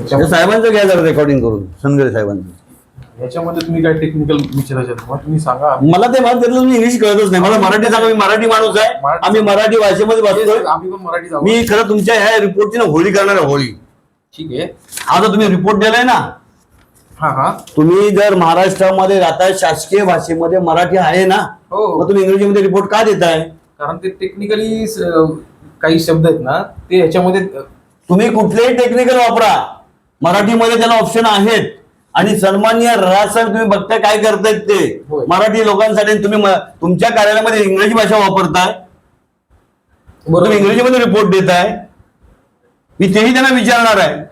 याच्यामध्ये साहेबांचं घ्या जरा रेकॉर्डिंग करून सनगरे साहेबांचं. याच्यामध्ये तुम्ही काय टेक्निकल विचारायचं तुम्ही सांगा. मला ते मला त्यातलं इंग्लिश कळतच नाही. मला मराठी सांगा मी मराठी माणूस आहे. मराठी- आम्ही मराठी भाषेमध्ये वाचतोय. आम्ही पण मराठी जाऊ. मी खरं तुमच्या ह्या रिपोर्टची ना होळी करणार आहे होळी. ठीक आहे. आता तुम्ही रिपोर्ट दिलाय ना? हा हा. तुम्ही जर महाराष्ट्रामध्ये राहताय शासकीय भाषेमध्ये मराठी आहे ना हो. मग तुम्ही इंग्रजीमध्ये रिपोर्ट का देताय? कारण ते टेक्निकली काही शब्द आहेत ना ते ह्याच्यामध्ये अ, तुम्ही कुठलेही टेक्निकल वापरा. मराठीमध्ये त्याला ऑप्शन आहेत. आणि सन्माननीय राज साहेब तुम्ही बघताय काय करतायत ते. मराठी लोकांसाठी तुम्ही तुमच्या कार्यालयामध्ये इंग्रजी भाषा वापरताय. तुम्ही इंग्रजीमध्ये रिपोर्ट देताय. मी तेही त्यांना विचारणार आहे.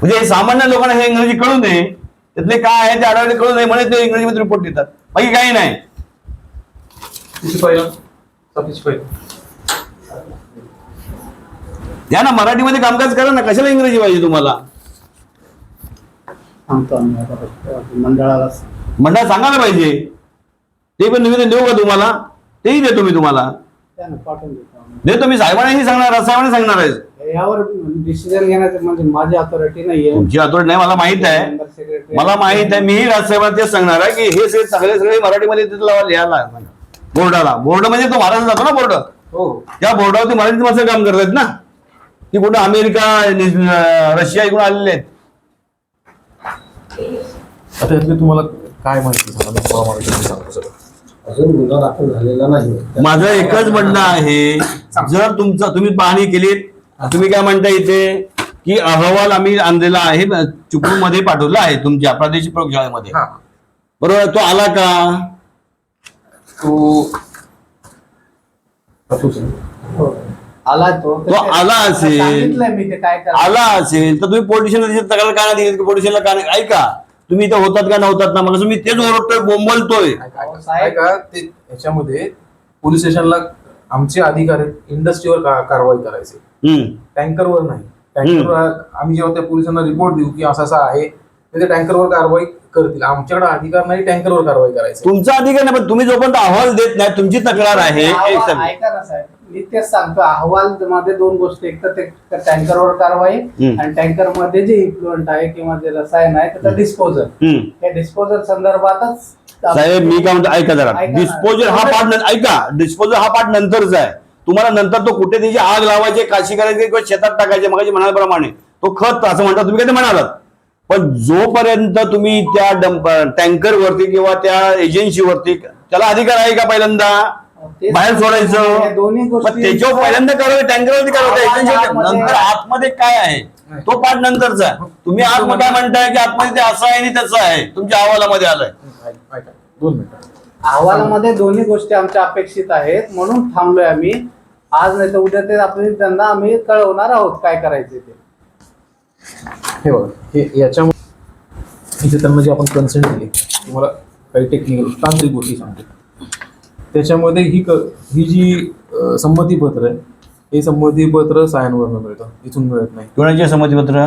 म्हणजे सामान्य लोकांना हे इंग्रजी कळू नये. त्यातले काय आहे ते आढळले कळू नये म्हणून ते इंग्रजीमध्ये रिपोर्ट देतात. बाकी काही नाही. द्या ना मराठीमध्ये कामकाज करा ना कशाला इंग्रजी पाहिजे तुम्हाला? सांगतो आम्ही आता मंडळाला मंडळ सांगायला पाहिजे. ते पण निवेदन देऊ का तुम्हाला? तेही देतो मी तुम्हाला. त्यानं पाठवून देतो आम्ही. देतो मी साहेबांनाही सांगणार साहेबांनी सांगणार आहे. यावर डिसिजन घेण्याचं म्हणजे माझी अथॉरिटी नाहीये. तुमची अथॉरिटी नाही मला माहीत आहे. मेंबर सेक्रेटरी मला माहीत आहे मीही राजसाहेबांना तेच सांगणार आहे की हे सगळे सगळे सगळे मराठीमध्ये तिथं लावा लिहायला. बोर्डाला. बोर्ड म्हणजे तो महाराष्ट्र जातो ना बोर्ड? हो. त्या बोर्डावरती मराठी माणसं काम करतात ना. ती कुठं अमेरिका रशिया इकडून आलेले आहेत. आता यातले तुम्हाला काय माहिती सांगा मी तुम्हाला मराठीमध्ये सांगतो सगळं. अजून गुन्हा दाखल झालेला नाही. माझं एकच म्हणणं आहे जर तुमचा तुम्ही पाहणी केलीत तुम्ही काय म्हणता इथे? की अहवाल आम्ही आणलेला आहे चिपळूणमध्ये पाठवला आहे तुमच्या प्रादेशिक प्रयोगशाळेमध्ये. हा. बरोबर तो आला का? तो सर. आला तो. तो आला असेल. सांगितलंय मी ते काय करायचं. आला असेल. तर तुम्ही पोलिसांना तक्रार का? नाही दिली पोलिसांना का नाही ऐका. तुम्ही इथं होतात का? नव्हतात ना? मग मी तेच ओरडतोय बोंबलतोय. अहो. साहेब. ते ह्याच्यामध्ये पोलीस स्टेशनला आमचे अधिकारी इंडस्ट्रीवर का- कारवाई करायचे. हम्म. टँकरवर नाही. टँकरवर आम्ही जेव्हा त्या पोलिसांना रिपोर्ट देऊ की असं असं आहे तर ते टँकरवर कारवाई करतील. आमच्याकडे अधिकार नाही टँकरवर कारवाई करायची. तुमचा अधिकार नाही पण तुम्ही जोपर्यंत अहवाल देत नाही तुमची तक्रार आहे. एक. ऐका ना साहेब. मी तेच सांगतो अहवाल मध्ये दोन गोष्टी एक तर ते टँकरवर कारवाई. आणि टँकरमध्ये जे इफ्लुएंट आहे किंवा जे रसायन आहे त्याचं डिस्पोजल त्या डिस्पोजल संदर्भातच साहेब मी काय म्हणतो ऐका जरा. डिस्पोजल हा पार्ट ऐका. डिस्पोजल हा पार्ट नंतरचा आहे. तुम्हाला नंतर तो कुठे त्याची आग लावायची काशी करायची किंवा शेतात टाकायचे मग म्हणाल्याप्रमाणे. तो खत असं म्हणता तुम्ही काय ते म्हणालात? पण जोपर्यंत तुम्ही त्या डंप टँकर वरती किंवा त्या एजन्सीवरती त्याला अधिकार आहे का पहिल्यांदा? बाहेर सोडायचं दोन्ही पण गोष्टी त्याच्यावर पहिल्यांदा कारवाई टँकरवरती एजन्सी आतमध्ये- नंतर आतमध्ये काय आहे? तो पार्ट नंतरचा. आहे तुम्ही आतमध्ये काय म्हणताय की आतमध्ये ते असं आहे आणि त्याचं आहे? तुमच्या अहवालामध्ये आलंय. ऐका ऐका. दोन मिनिटं. अहवालामध्ये दोन्ही गोष्टी आमच्या अपेक्षित आहेत. म्हणून थांबलोय आम्ही. आज नाही तर उद्या ते आपण त्यांना आम्ही कळवणार आहोत काय करायचे ते. हे बघा हे याच्यामुळे इथे त्यांना जे आपण कन्सेंट दिले तुम्हाला काही टेक्निकल तांत्रिक गोष्टी सांगतो. त्याच्यामध्ये ही क ही जी संमतीपत्र आहे हे संमतीपत्र सायनवरनं मिळतं इथून मिळत नाही. कोणाचे संमतीपत्र?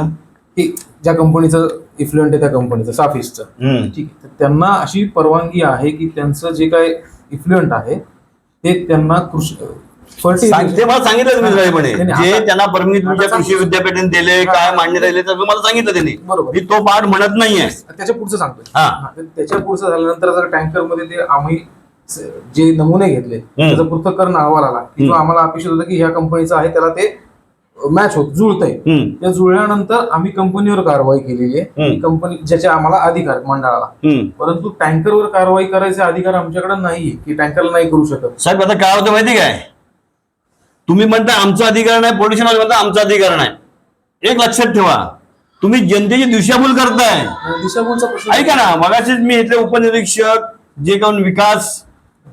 हे ज्या कंपनीचं इफ्लुएंट आहे त्या कंपनीचं साफिसचं ठीक आहे. तर त्यांना अशी परवानगी आहे की त्यांचं जे काय इफ्लुएंट आहे ते त्यांना कृषी ते मला सांगितलं नाही, जे त्यांना परमिट तुमच्या कृषी सांगतो. विद्यापीठाने दिले. काय मान्यता दिले तर मला सांगितलं त्यांनी. बरोबर. मी तो पाठ म्हणत नाहीये. त्याच्या पुढचं तर त्याच्या पुढचं झाल्यानंतर जर टँकरमध्ये ते आम्ही जे नमुने घेतले त्याचं पृथक्करण अहवाल आला. की जो. आम्हाला अपेक्षित होतं की ह्या कंपनीचं आहे त्याला ते मॅच होत जुळतंय. त्या जुळल्यानंतर आम्ही कंपनीवर कारवाई केलेली आहे. कंपनी ज्याचे आम्हाला अधिकार मंडळाला. परंतु टँकरवर कारवाई करायचे अधिकार आमच्याकडे नाहीये की टँकरला नाही करू शकत. साहेब आता काय होतं माहिती काय? तुम्ही म्हणता आमचा अधिकार नाही पोलीस म्हणता आमचा अधिकार नाही. एक लक्षात ठेवा. तुम्ही जनतेची दिशाभूल करताय. दिशाभूलचा प्रश्न ऐका ना मगाशीच मी इथले उपनिरीक्षक जे कोण विकास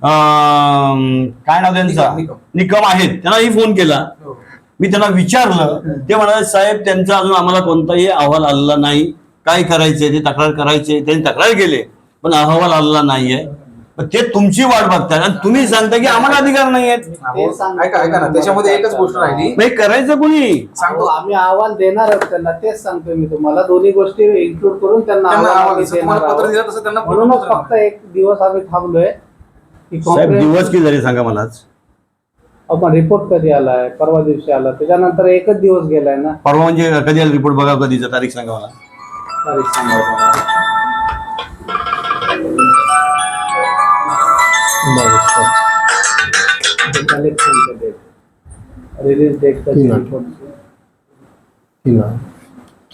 काय नाव त्यांचा? निकम, आहेत. त्यांनाही फोन केला. हो. मी त्यांना विचारलं. ते म्हणाले साहेब त्यांचा अजून आम्हाला कोणताही अहवाल आलेला नाही. काय करायचे ते तक्रार करायचे त्यांनी तक्रार केले पण अहवाल आलेला नाहीये. पण ते तुमची वाट बघताय आणि तुम्ही सांगता की आम्हाला अधिकार नाही आहेत ते सांगतो. ऐका ऐका ना. त्याच्यामध्ये एकच गोष्ट राहिली. हे करायचं कोणी? सांगतो. आम्ही अहवाल देणार आहोत त्यांना. तेच सांगतोय मी तुम्हाला. दोन्ही गोष्टी इन्क्लूड करून त्यांना म्हणूनच. फक्त एक दिवस आम्ही थांबलोय. की साहेब दिवस किती झाले सांगा मलाच आपण रिपोर्ट कधी आलाय परवा दिवशी आला त्याच्यानंतर एकच दिवस गेलाय ना परवा म्हणजे कधी आला रिपोर्ट बघा कधीचा तारीख सांगा मला तारीख सांगा मला. ते collection चं date. Release date कधी तीन आठ. report ची. तीन आहे.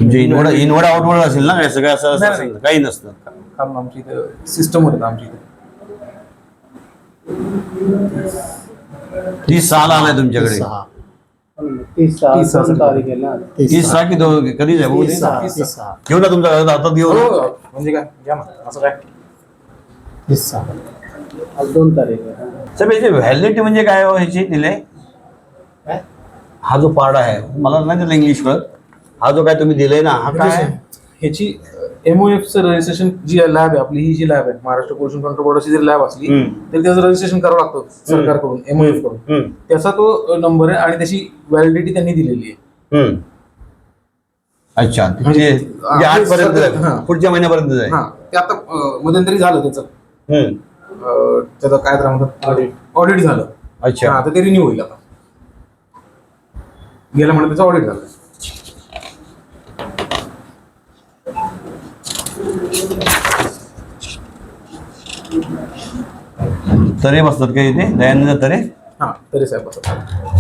तुमचे इनवडा इनवडा आउटवड असेल ना काय सगळं असं असं नाही, असेल काही नसतं कारण आमची इथं सिस्टम होतं आमची इथे तीस सहाला आलाय तुमच्याकडे सहा. पण तीस सहा तीस सहा दोन तारीख आहे ना तीस तीस सहा की दो कधी आहे बघू दे. तीस सहा. तीस सहा. घेऊ ना तुमच्या घरात हातात घेऊ ना. हो, म्हणजे काय घ्या ना असं काय तीस सहा. आज दोन तारीख आहे ना. साहेब याची व्हॅलिडिटी म्हणजे काय हो ह्याची दिले काय? हा जो पार्ट आहे मला नाही त्याला इंग्लिश कळत हा जो काय तुम्ही दिलाय ना हा काय आहे? ह्याची एमओएफचं रजिस्ट्रेशन जी लॅब आहे आपली ही जी लॅब आहे महाराष्ट्र पोल्युशन कंट्रोल बोर्डाची जर लॅब असली. तर त्याचं रजिस्ट्रेशन करावं लागतं सरकारकडून एमओएफकडून. त्याचा तो नंबर आहे आणि त्याची व्हॅलिडिटी त्यांनी दिलेली आहे. अच्छा म्हणजे म्हणजे- म्हणजे आठपर्यंत. जाईल. पुढच्या महिन्यापर्यंत जाईल. ते आता मध्यंतरी झालं त्याचं. त्याचं काय तर म्हणतात Audit. ऑडिट झालं. अच्छा. आता ते रिन्यू होईल आता. गेल्या महिन्यात त्याचं ऑडिट झालं. तरे बसतात का इथे दयानंद तरे हा तरी साहेब असं